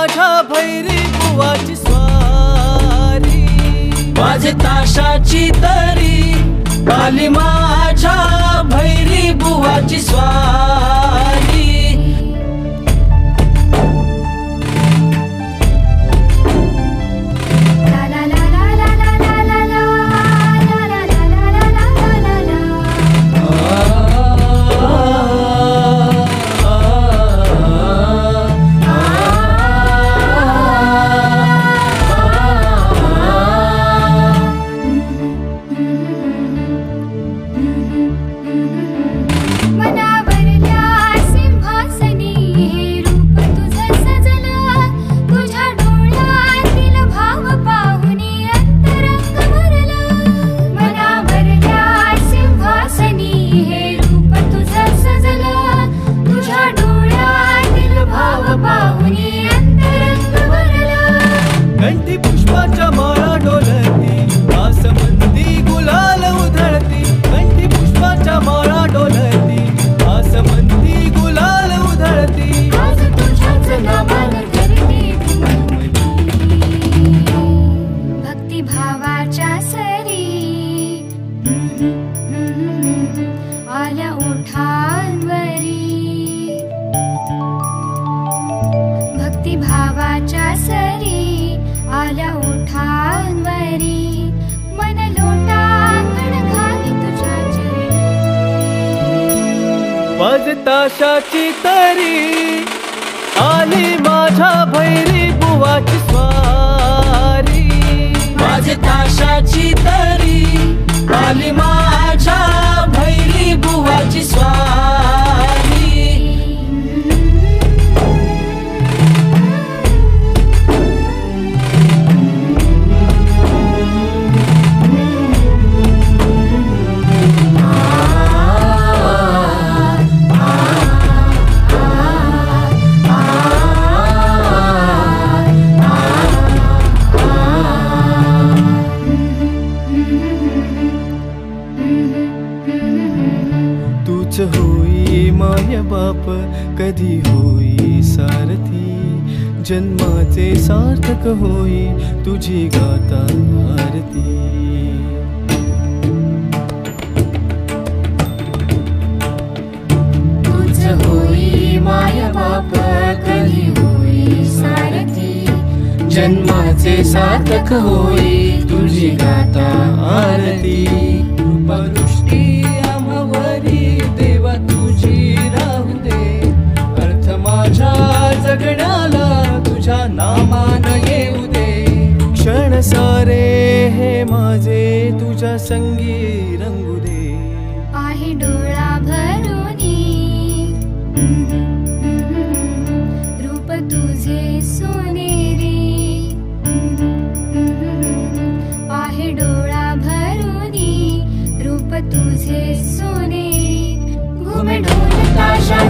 माझ्या भैरी बुवाची स्वारी. वाजताशाची तरी काली माझ्या भैरी बुवाची स्वारी. ओठांवरी भक्ती भावाच्या सरी आल्या ओठांवरी. मन लोटांगण घाली तुझ्या चरणी. वाजताशाची तरी आली माझ्या भैरी बुवाची स्वारी. वाजताशाची तरी आली माझ्या माय बाप कधी होई सारथी? जन्माचे सार्थक होई तुझी गाता आरती. तुझ होई माय बाप कधी होई सारथी? जन्माचे सार्थक होई तुझी गाता आरती. संगी रंगू दे। डोळा भरुनी. रूप तुझे सोनेरी पाही डोळा भरुनी. रूप तुझे सोनेरी घुमे ढोल ताशा